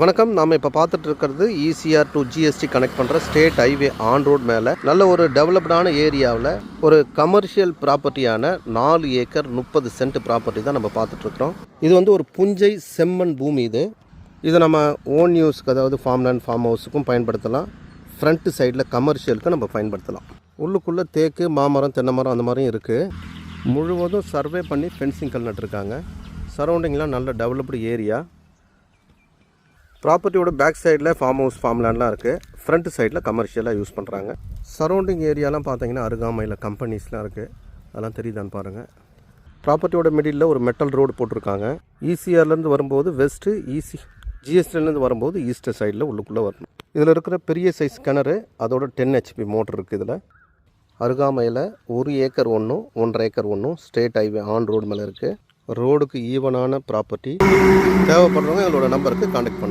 வணக்கம். நாம் இப்போ பார்த்துட்டு இருக்கிறது ஈசிஆர் டு ஜிஎஸ்டி கனெக்ட் பண்ணுற ஸ்டேட் ஹைவே ஆன் ரோட் மேலே. நல்ல ஒரு டெவலப்டான ஏரியாவில் ஒரு கமர்ஷியல் ப்ராப்பர்ட்டியான நாலு ஏக்கர் முப்பது சென்ட் ப்ராப்பர்ட்டி தான் நம்ம பார்த்துட்ருக்குறோம். இது வந்து ஒரு புஞ்சை செம்மண் பூமி இது. இதை நம்ம ஓன் யூஸ்க்கு அதாவது ஃபார்ம் லேண்ட் ஃபார்ம் ஹவுஸுக்கும் பயன்படுத்தலாம். ஃப்ரண்ட் சைடில் கமர்ஷியலுக்கு நம்ம பயன்படுத்தலாம். உள்ளுக்குள்ளே தேக்கு மாமரம் தென்னை மரம் அந்த மாதிரியும் இருக்குது முழுவதும் சர்வே பண்ணி ஃபென்சிங் கல் நட்டுருக்காங்க. சரௌண்டிங்லாம் நல்ல டெவலப்டு ஏரியா ப்ராப்பர்ட்டியோட பேக் சைடில் ஃபார்ம் ஹவுஸ் ஃபார்ம் லேண்ட்லாம் இருக்குது ஃப்ரண்ட் சைடில் கமர்ஷியலாக யூஸ் பண்ணுறாங்க சரௌண்டிங் ஏரியாலாம் பார்த்தீங்கன்னா அருகாமையில் கம்பெனிஸ்லாம் இருக்குது அதெல்லாம் தெரியுதான்னு பாருங்கள் ப்ராப்பர்ட்டியோட மிடில் ஒரு மெட்டல் ரோடு போட்டிருக்காங்க. ஈசிஆர்லேருந்து வரும்போது வெஸ்ட்டு ஈசி ஜிஎஸ்டிலேருந்து வரும்போது ஈஸ்டர் சைடில் உள்ளுக்குள்ளே வரணும். இதில் இருக்கிற பெரிய சைஸ் கிணறு அதோட டென் ஹெச்பி மோட்டர் இருக்குது இதில். அருகாமையில் ஒரு ஏக்கர் ஒன்றும் ஒன்றரை ஏக்கர் ஒன்றும் ஸ்டேட் ஹைவே ஆன் ரோடு மேலே இருக்குது ரோடுக்கு ஈவனான ப்ராப்பர்ட்டி தேவைப்படுறவங்க எங்களோட நம்பருக்கு காண்டாக்ட் பண்ணுங்கள்